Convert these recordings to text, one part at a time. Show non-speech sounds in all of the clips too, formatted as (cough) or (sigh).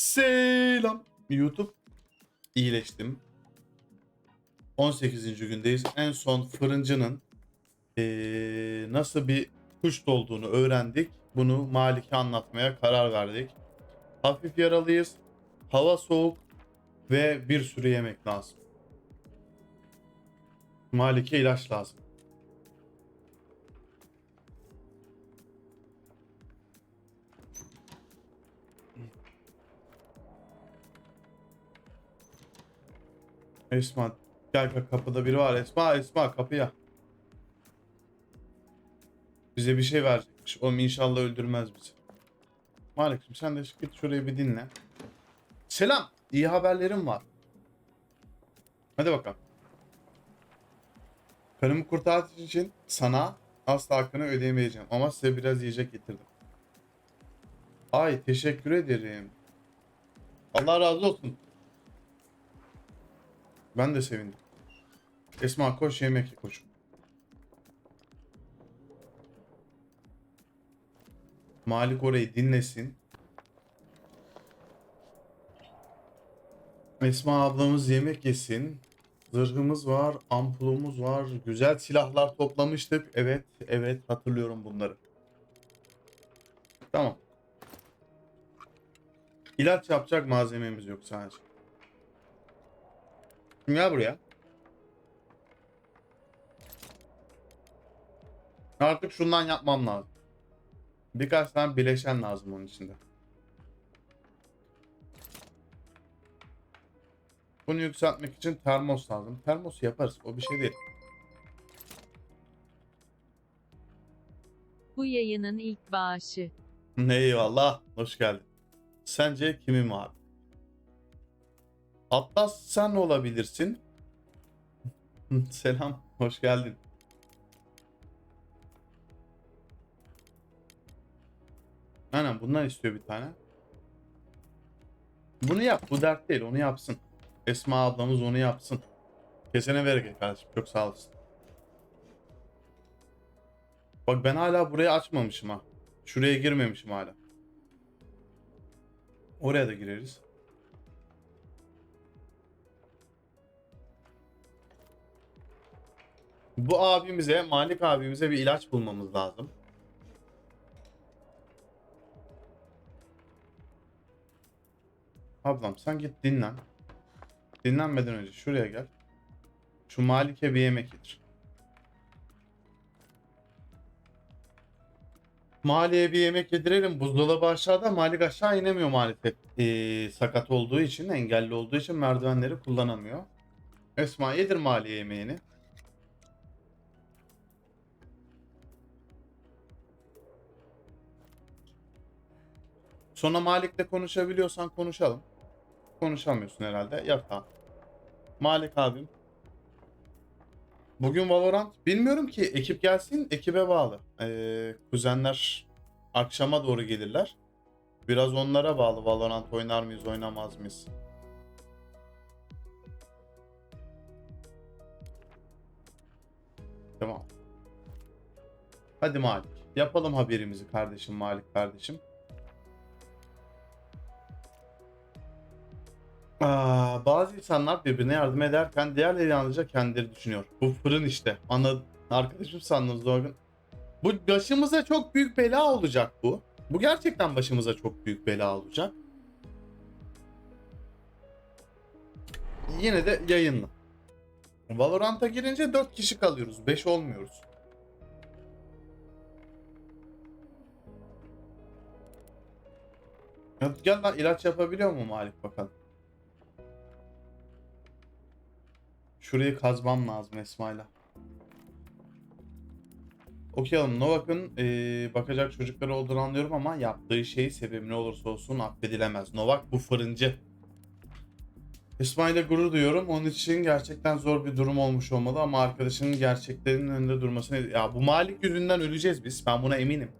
Selam. YouTube iyileştim. 18. gündeyiz. En son fırıncının eee, nasıl bir kuş olduğunu öğrendik. Bunu Malik'e anlatmaya karar verdik. Hafif yaralıyız. Hava soğuk ve bir sürü yemek lazım. Malik'e ilaç lazım. Esma gel kapıda biri var. Esma Esma kapıya. Bize bir şey verecekmiş. Oğlum inşallah öldürmez bizi. Malik'cim sen de git şurayı bir dinle. Selam. İyi haberlerim var. Hadi bakalım. Karımı kurtarmak için sana asla hakkını ödeyemeyeceğim. Ama size biraz yiyecek getirdim. Ay teşekkür ederim. Allah razı olsun. Ben de sevindim. Esma koş yemek ye koş. Malik orayı dinlesin. Esma ablamız yemek yesin. Zırhımız var, ampulumuz var. Güzel silahlar toplamıştık. Evet, evet hatırlıyorum bunları. Tamam. İlaç yapacak malzememiz yok sadece. Şimdi Gel buraya. Artık şundan yapmam lazım. Birkaç tane bileşen lazım onun içinde. Bunu yükseltmek için termos lazım. Termos yaparız. O bir şey değil. Bu yayının ilk bağışı. (laughs) Eyvallah. Hoş geldin. Sence kimim abi? Atlas sen olabilirsin. (laughs) Selam. Hoş geldin. Aynen bundan istiyor bir tane. Bunu yap. Bu dert değil. Onu yapsın. Esma ablamız onu yapsın. Kesene bereket kardeşim. Çok sağ olasın. Bak ben hala burayı açmamışım ha. Şuraya girmemişim hala. Oraya da gireriz. Bu abimize, Malik abimize bir ilaç bulmamız lazım. Ablam sen git dinlen. Dinlenmeden önce şuraya gel. Şu Malik'e bir yemek yedir. Mali'ye bir yemek yedirelim. Buzdolabı aşağıda. Malik aşağı inemiyor maalesef. Ee, sakat olduğu için, engelli olduğu için merdivenleri kullanamıyor. Esma yedir Mali'ye yemeğini. Sonra Malik'le konuşabiliyorsan konuşalım. Konuşamıyorsun herhalde. Yap tamam. Malik abim. Bugün Valorant bilmiyorum ki ekip gelsin ekibe bağlı. Ee, kuzenler akşama doğru gelirler. Biraz onlara bağlı Valorant oynar mıyız oynamaz mıyız? Tamam. Hadi Malik. Yapalım haberimizi kardeşim Malik kardeşim. Bazı insanlar birbirine yardım ederken diğerleri yalnızca kendileri düşünüyor. Bu fırın işte. Ana arkadaşım sandınız Dorgan. Bu başımıza çok büyük bela olacak bu. Bu gerçekten başımıza çok büyük bela olacak. Yine de yayınla. Valorant'a girince 4 kişi kalıyoruz. 5 olmuyoruz. Gel lan ilaç yapabiliyor mu Malik bakalım. Şurayı kazmam lazım Esma'yla. Okuyalım. Novak'ın eee, bakacak çocukları olduğunu anlıyorum ama yaptığı şey sebebi ne olursa olsun affedilemez. Novak bu fırıncı. Esma ile gurur duyuyorum. Onun için gerçekten zor bir durum olmuş olmalı ama arkadaşının gerçeklerin önünde durmasını... Ya bu Malik yüzünden öleceğiz biz. Ben buna eminim.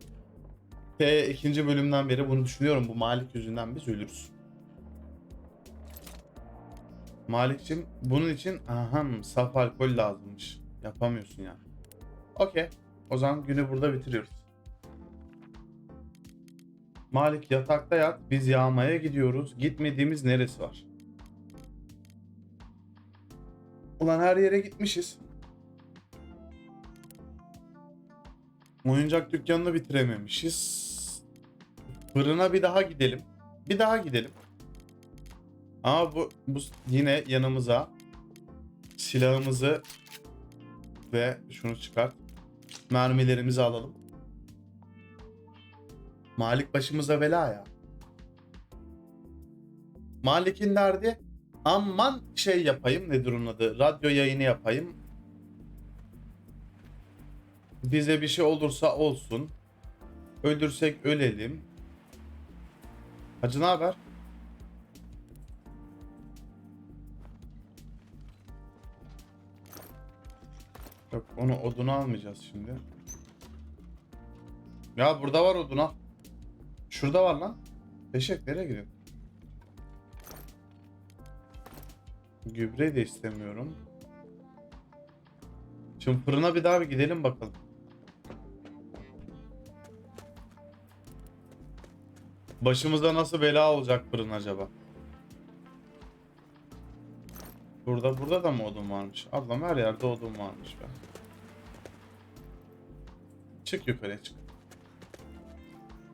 T ikinci bölümden beri bunu düşünüyorum. Bu Malik yüzünden biz ölürüz. Malik'cim bunun için aham saf alkol lazımmış. Yapamıyorsun yani. Okey. O zaman günü burada bitiriyoruz. Malik yatakta yat. Biz yağmaya gidiyoruz. Gitmediğimiz neresi var? Ulan her yere gitmişiz. Oyuncak dükkanını bitirememişiz. Fırına bir daha gidelim. Bir daha gidelim. Ama bu, bu yine yanımıza silahımızı ve şunu çıkart. Mermilerimizi alalım. Malik başımıza bela ya. Malik'in derdi aman şey yapayım nedir onun adı radyo yayını yapayım. Bize bir şey olursa olsun. Ölürsek ölelim. Hacı ne haber? Yok onu odunu almayacağız şimdi. Ya burada var odun al. Şurada var lan. Eşek nereye gidiyorsun? Gübre de istemiyorum. Şimdi fırına bir daha bir gidelim bakalım. Başımıza nasıl bela olacak fırın acaba? Burada burada da mı odun varmış? Ablam her yerde odun varmış be. Çık yukarıya çık.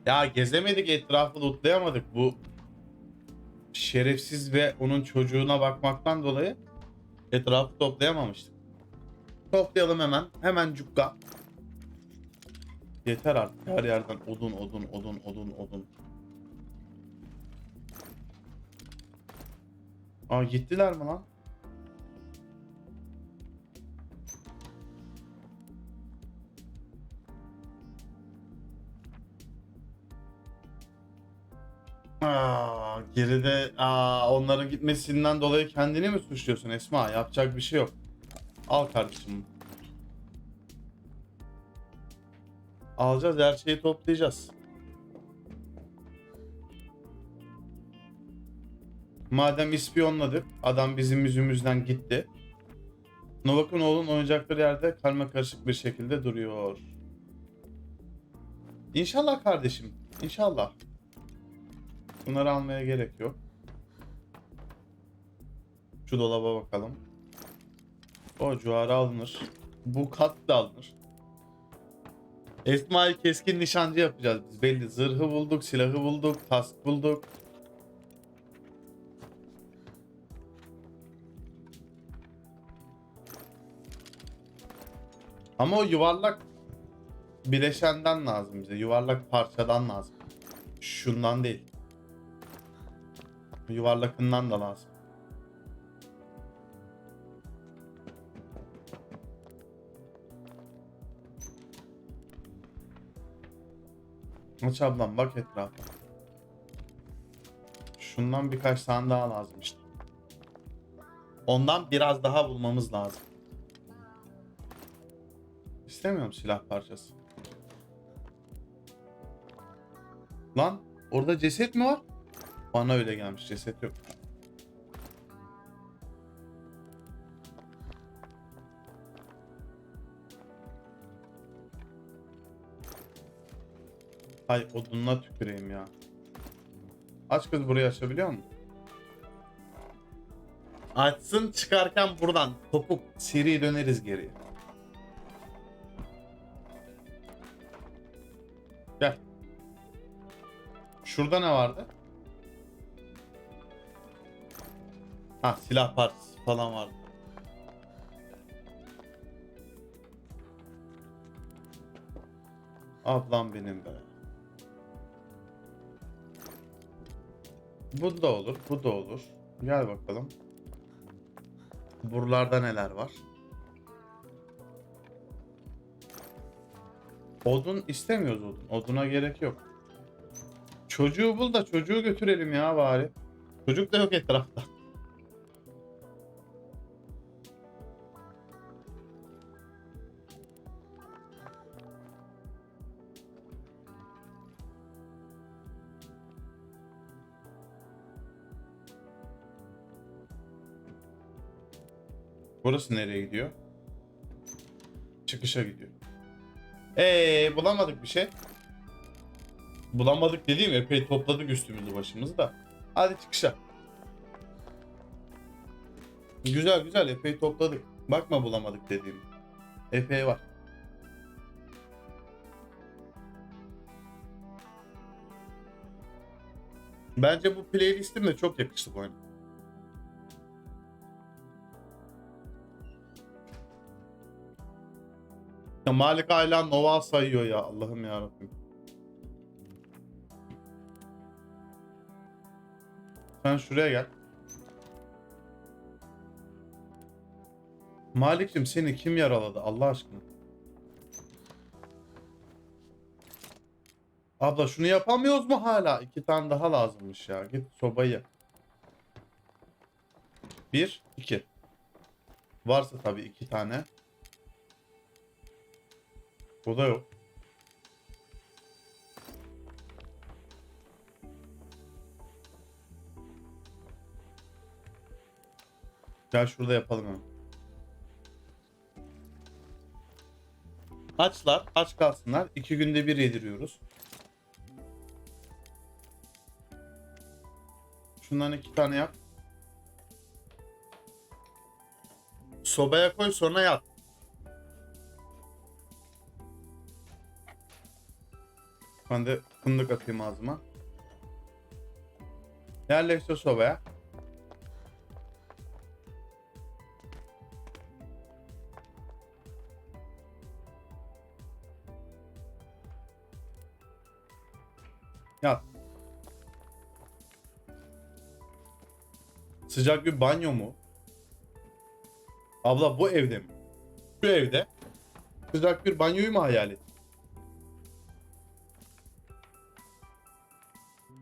Ya gezemedik etrafı lootlayamadık. Bu şerefsiz ve onun çocuğuna bakmaktan dolayı etrafı toplayamamıştık. Toplayalım hemen. Hemen cukka. Yeter artık her yerden odun odun odun odun odun. Aa gittiler mi lan? Geride aa, onların gitmesinden dolayı kendini mi suçluyorsun Esma? Yapacak bir şey yok. Al kardeşim. Alacağız her şeyi toplayacağız. Madem ispiyonladık, adam bizim yüzümüzden gitti. Novak'ın oğlun oyuncakları yerde karma karışık bir şekilde duruyor. İnşallah kardeşim, inşallah. Bunları almaya gerek yok. Şu dolaba bakalım. O cuara alınır. Bu kat da alınır. Esma'yı keskin nişancı yapacağız biz belli. Zırhı bulduk, silahı bulduk, kask bulduk. Ama o yuvarlak bileşenden lazım bize. Yuvarlak parçadan lazım. Şundan değil. Yuvarlakından da lazım. Aç ablam bak etrafa. Şundan birkaç tane daha lazım işte. Ondan biraz daha bulmamız lazım. İstemiyorum silah parçası. Lan orada ceset mi var? Bana öyle gelmiş ceset yok. Hay odununa tüküreyim ya. Aç kız burayı açabiliyor mu? Açsın çıkarken buradan topuk seri döneriz geriye. Gel. Şurada ne vardı? Ha silah partisi falan vardı. Ablam benim be. Bu da olur, bu da olur. Gel bakalım. Buralarda neler var? Odun istemiyoruz odun. Oduna gerek yok. Çocuğu bul da çocuğu götürelim ya bari. Çocuk da yok etrafta. Burası nereye gidiyor? Çıkışa gidiyor. Ee bulamadık bir şey. Bulamadık dediğim epey topladık üstümüzü başımızı da. Hadi çıkışa. Güzel güzel epey topladık. Bakma bulamadık dediğim. Epey var. Bence bu playlistim de çok yakıştı bu oyuna. Ya Malik Aylan Nova sayıyor ya Allah'ım ya Rabbim. Sen şuraya gel. Malik'cim seni kim yaraladı Allah aşkına? Abla şunu yapamıyoruz mu hala? İki tane daha lazımmış ya. Git sobayı. Bir, iki. Varsa tabii iki tane. Bu da yok. Gel şurada yapalım hemen. Açlar, aç kalsınlar. İki günde bir yediriyoruz. Şundan iki tane yap. Sobaya koy sonra yat. Ben de fındık atayım ağzıma. Yerleştir sobaya. Yat. Sıcak bir banyo mu? Abla bu evde mi? Şu evde sıcak bir banyoyu mu hayal et?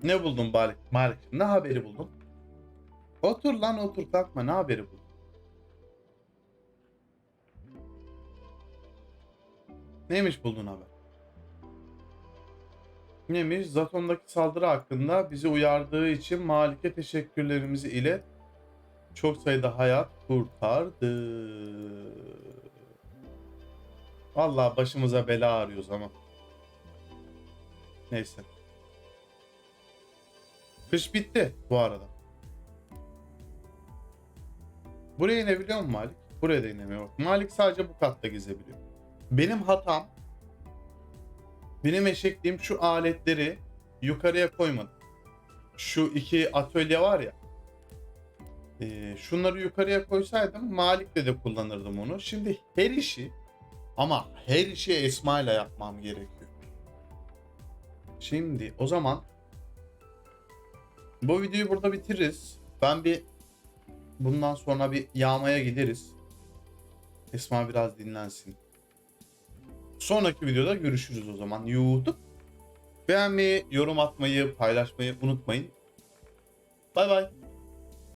Ne buldun Malik? Malik ne haberi buldun? Otur lan otur kalkma ne haberi buldun? Neymiş buldun haber? Neymiş? Zaton'daki saldırı hakkında bizi uyardığı için Malik'e teşekkürlerimizi ilet. Çok sayıda hayat kurtardı. Vallahi başımıza bela arıyoruz ama. Neyse. Kış bitti bu arada. Buraya inebiliyor mu Malik? Buraya da inemiyor. Malik sadece bu katta gezebiliyor. Benim hatam benim eşekliğim şu aletleri yukarıya koymadım. Şu iki atölye var ya. e, şunları yukarıya koysaydım Malik'le de kullanırdım onu. Şimdi her işi ama her işi Esma ile yapmam gerekiyor. Şimdi o zaman bu videoyu burada bitiririz. Ben bir bundan sonra bir yağmaya gideriz. Esma biraz dinlensin. Sonraki videoda görüşürüz o zaman. YouTube. Beğenmeyi, yorum atmayı, paylaşmayı unutmayın. Bay bay.